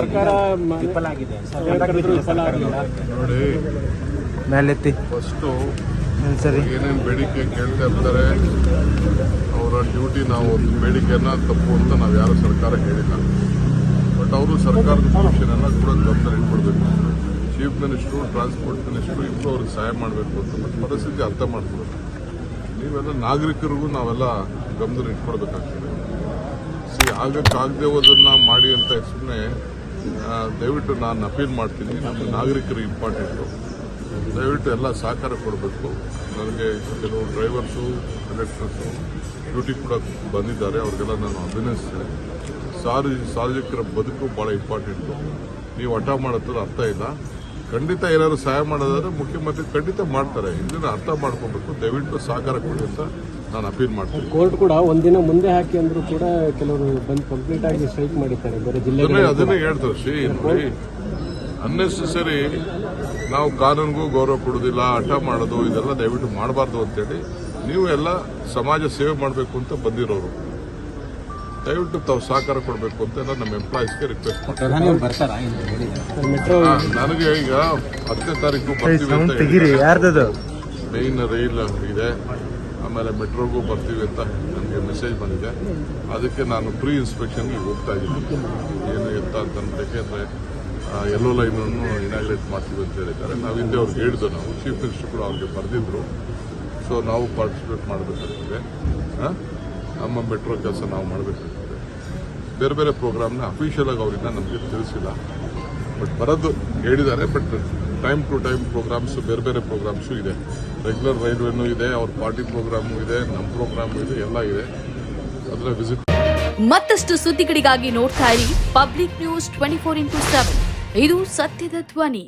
ಸರ್ಕಾರ ನೋಡಿ ಮೇಲೆತ್ತಿ. ಫಸ್ಟು ಸರಿ. ಏನೇನು ಬೇಡಿಕೆ ಕೇಳ್ತಾ ಇರ್ತಾರೆ ಅವರ ಡ್ಯೂಟಿ ನಾವು ಒಂದು ಬೇಡಿಕೆಯನ್ನ ತಪ್ಪು ಅಂತ ನಾವು ಯಾರು ಸರ್ಕಾರ ಹೇಳಿಲ್ಲ. ಬಟ್ ಅವರು ಸರ್ಕಾರದ ಪೊಸಿಷನ್ ಕೂಡ ಗಮನ ಇಟ್ಕೊಳ್ಬೇಕು. ಚೀಫ್ ಮಿನಿಸ್ಟ್ರು ಟ್ರಾನ್ಸ್ಪೋರ್ಟ್ ಮಿನಿಸ್ಟ್ರು ಇಬ್ಬರು ಅವ್ರಿಗೆ ಸಹಾಯ ಮಾಡಬೇಕು ಅಂತ ಪರಿಸ್ಥಿತಿ ಅರ್ಥ ಮಾಡ್ಕೊಳ್ಬೇಕು ನೀವೆಲ್ಲ ನಾಗರಿಕರಿಗೂ ನಾವೆಲ್ಲ ಗಮನ ಇಟ್ಕೊಳ್ಬೇಕಾಗ್ತದೆ. ಸಿ ಆಗಕ್ಕಾಗದೆ ಹೋದನ್ನ ಮಾಡಿ ಅಂತ ಸುಮ್ಮನೆ ದಯವಿಟ್ಟು ನಾನು ಅಪೀಲ್ ಮಾಡ್ತೀನಿ, ನಮ್ಮ ನಾಗರಿಕರು ಇಂಪಾರ್ಟೆಂಟು ದಯವಿಟ್ಟು ಎಲ್ಲ ಸಹಕಾರ ಕೊಡಬೇಕು. ನನಗೆ ಕೆಲವು ಡ್ರೈವರ್ಸು ಕಂಡಕ್ಟರ್ಸು ಡ್ಯೂಟಿ ಕೂಡ ಬಂದಿದ್ದಾರೆ, ಅವ್ರಿಗೆಲ್ಲ ನಾನು ಅಭಿನಯಿಸ್ತೇನೆ ಸಾರಿ, ಸಾರ್ವಜನಿಕರ ಬದುಕು ಭಾಳ ಇಂಪಾರ್ಟೆಂಟು ನೀವು ಹಠ ಮಾಡೋದ್ರ ಅರ್ಥ ಇಲ್ಲ. ಖಂಡಿತ ಏನಾದರೂ ಸಹಾಯ ಮಾಡೋದಾದ್ರೆ ಮುಖ್ಯಮಂತ್ರಿ ಖಂಡಿತ ಮಾಡ್ತಾರೆ. ಇದನ್ನು ಅರ್ಥ ಮಾಡ್ಕೋಬೇಕು, ದಯವಿಟ್ಟು ಸಹಕಾರ ಕೊಡಿ ಅಂತ ನಾನು ಅಪೀಲ್ ಮಾಡ್ತೀನಿ. ಕೋರ್ಟ್ ಕೂಡ ಒಂದಿನ ಮುಂದೆ ಹಾಕಿ ಅಂದ್ರೂ ಕೂಡ ಕೆಲವರು ಬಂದು ಕಂಪ್ಲೀಟ್ ಆಗಿ ಸ್ಟ್ರೈಕ್ ಮಾಡಿದ್ದಾರೆ. ಬೇರೆ ಜಿಲ್ಲೆ ಅದನ್ನೇ ಹೇಳ್ತಾರೆ ಶ್ರೀ ನೋಡಿ. ಅನ್ನೆಸೆಸರಿ ನಾವು ಕಾನೂನಿಗೂ ಗೌರವ ಕೊಡೋದಿಲ್ಲ ಹಠ ಮಾಡೋದು ಇದೆಲ್ಲ ದಯವಿಟ್ಟು ಮಾಡಬಾರ್ದು ಅಂತೇಳಿ ನೀವು ಎಲ್ಲ ಸಮಾಜ ಸೇವೆ ಮಾಡಬೇಕು ಅಂತ ಬಂದಿರೋರು. ದಯವಿಟ್ಟು ತಾವು ಸಹಕಾರ ಕೊಡಬೇಕು ಅಂತ ಎಲ್ಲ ನಮ್ಮ ಎಂಪ್ಲಾಯೀಸ್ಗೆ ರಿಕ್ವೆಸ್ಟ್ ಮಾಡ್ತಾರೆ ನನಗೆ ಈಗ ಹತ್ತನೇ ತಾರೀಕು ಬರ್ತೀವಿ ಅಂತ ಮೇನ್ ರೈಲ್ ಇದೆ. ಆಮೇಲೆ ಮೆಟ್ರೋಗೂ ಬರ್ತೀವಿ ಅಂತ ನನಗೆ ಮೆಸೇಜ್ ಬಂದಿದೆ. ಅದಕ್ಕೆ ನಾನು ಪ್ರೀ ಇನ್ಸ್ಪೆಕ್ಷನ್ಗೆ ಹೋಗ್ತಾ ಇದ್ದೀನಿ. ಏನು ಎತ್ತ ಅಂತ ಯಾಕೆಂದರೆ ಎಲ್ಲೋ ಲೈನನ್ನು ಇನಾಗ್ರೇಟ್ ಮಾಡ್ತೀವಿ ಅಂತ ಹೇಳಿದ್ದಾರೆ. ನಾವು ಹಿಂದೆ ಅವ್ರಿಗೆ ಹೇಳಿದ್ದು ನಾವು ಚೀಫ್ ಮಿನಿಸ್ಟರ್ ಕೂಡ ಅವ್ರಿಗೆ ಬರೆದಿದ್ರು. ಸೊ ನಾವು ಪಾರ್ಟಿಸಿಪೇಟ್ ಮಾಡಬೇಕಾಗ್ತದೆ? ನಮ್ಮ ಮೆಟ್ರೋ ಕೆಲಸ ನಾವು ಮಾಡಬೇಕಾಗ್ತದೆ. ಬೇರೆ ಬೇರೆ ಪ್ರೋಗ್ರಾಮ್ನ ಅಫಿಷಿಯಲಾಗಿ ಅವರಿಂದ ನಮಗೆ ತಿಳಿಸಿಲ್ಲ. ಬಟ್ ಬರೋದು ಹೇಳಿದ್ದಾರೆ but time to time programs, ಬೇರೆ ಬೇರೆ ಪ್ರೋಗ್ರಾಮ್ಸು ಇದೆ. ರೆಗ್ಯುಲರ್ ರೈಲ್ವೆನೂ ಇದೆ, ಅವ್ರ ಪಾರ್ಟಿ ಪ್ರೋಗ್ರಾಮು ಇದೆ ನಮ್ಮ ಪ್ರೋಗ್ರಾಮು ಇದೆ, ಎಲ್ಲ ಇದೆ. ಅದರ ವಿಸಿಟ್ ಮತ್ತಷ್ಟು ಸುದ್ದಿಗಳಿಗಾಗಿ ನೋಡ್ತಾ ಇರಿ public news twenty four into seven ಇದು ಸತ್ಯದ ಧ್ವನಿ.